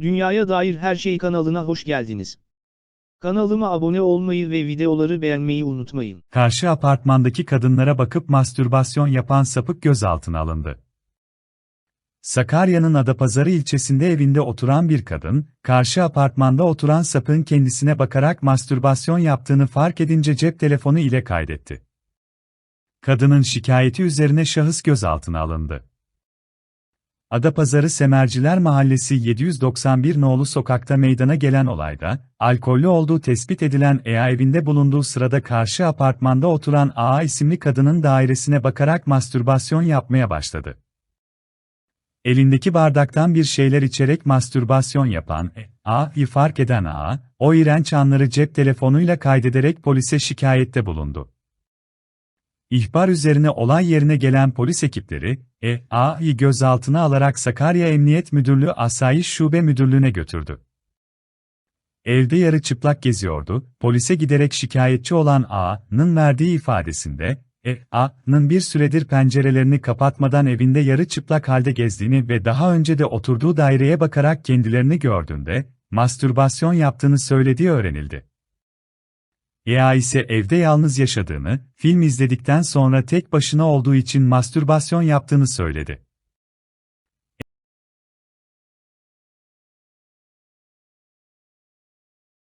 Dünyaya dair her şey kanalına hoş geldiniz. Kanalıma abone olmayı ve videoları beğenmeyi unutmayın. Karşı apartmandaki kadınlara bakıp mastürbasyon yapan sapık gözaltına alındı. Sakarya'nın Adapazarı ilçesinde evinde oturan bir kadın, karşı apartmanda oturan sapığın kendisine bakarak mastürbasyon yaptığını fark edince cep telefonu ile kaydetti. Kadının şikayeti üzerine şahıs gözaltına alındı. Adapazarı Semerciler Mahallesi 791 nolu sokakta meydana gelen olayda, alkollü olduğu tespit edilen EA evinde bulunduğu sırada karşı apartmanda oturan AA isimli kadının dairesine bakarak mastürbasyon yapmaya başladı. Elindeki bardaktan bir şeyler içerek mastürbasyon yapan A'yı fark eden A, o iğrenç anları cep telefonuyla kaydederek polise şikayette bulundu. İhbar üzerine olay yerine gelen polis ekipleri, E, A'yı gözaltına alarak Sakarya Emniyet Müdürlüğü Asayiş Şube Müdürlüğü'ne götürdü. Evde yarı çıplak geziyordu, polise giderek şikayetçi olan A'nın verdiği ifadesinde, E, A'nın bir süredir pencerelerini kapatmadan evinde yarı çıplak halde gezdiğini ve daha önce de oturduğu daireye bakarak kendilerini gördüğünde, mastürbasyon yaptığını söylediği öğrenildi. EA ise evde yalnız yaşadığını, film izledikten sonra tek başına olduğu için mastürbasyon yaptığını söyledi.